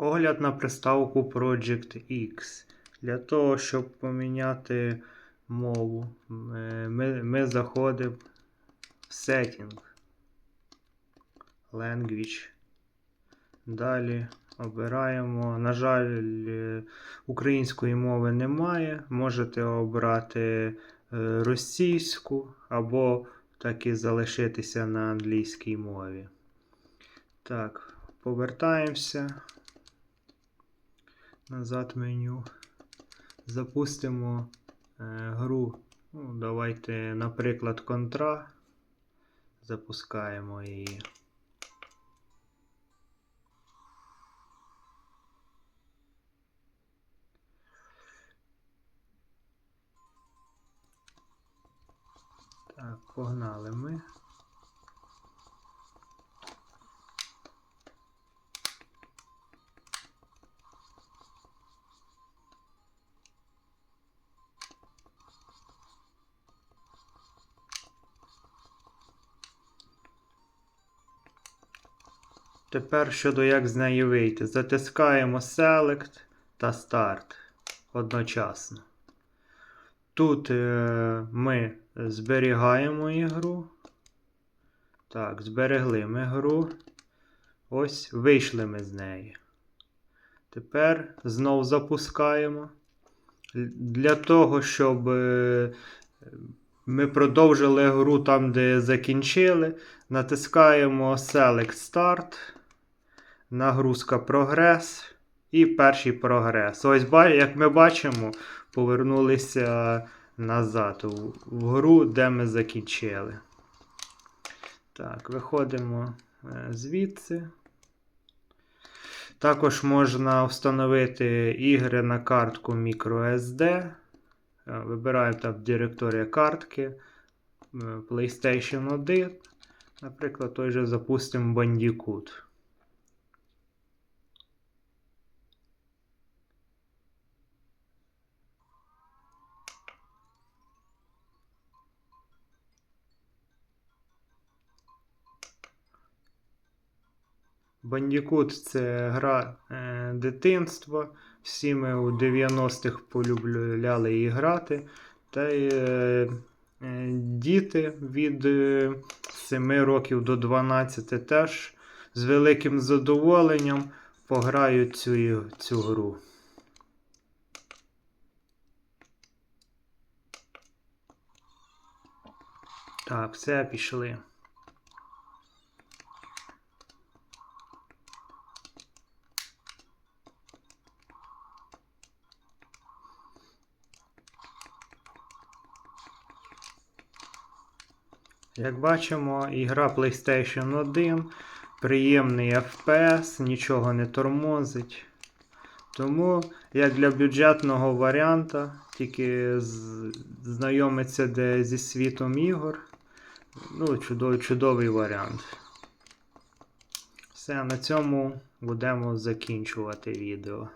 Огляд на приставку Project X. Для того, щоб поміняти мову, е, ми, ми заходимо в Setting. Language. Далі обираємо. На жаль, е, української мови немає. Можете обрати е, російську або так і залишитися на англійській мові. Так, повертаємося назад меню. Запустимо е, гру. Ну, давайте, наприклад, контра. Запускаємо її. Так, погнали ми. Тепер щодо як з неї вийти. Затискаємо Select та Start одночасно. Тут е, ми зберігаємо ігру. Так, зберегли ми гру. Ось вийшли ми з неї. Тепер знову запускаємо. Для того, щоб е, ми продовжили гру там, де закінчили. Натискаємо Select Start. Нагрузка прогрес. І перший прогрес. Ось, як ми бачимо, повернулися назад в, гру, де ми закінчили. Так, виходимо е, звідси. Також можна встановити ігри на картку microSD. Е, Вибираємо там директорія картки е, PlayStation 1. Наприклад, той же запустимо Bandicoot. Бандікут це гра е, дитинства. Всі ми у 90-х полюбляли її грати. Та й е, е, діти від е, 7 років до 12 теж з великим задоволенням пограють цю, цю гру. Так, все, пішли. Як бачимо, ігра PlayStation 1, приємний FPS, нічого не тормозить. Тому, як для бюджетного варіанта, тільки знайомиться де зі світом ігор. Ну, чудовий, чудовий варіант. Все, на цьому будемо закінчувати відео.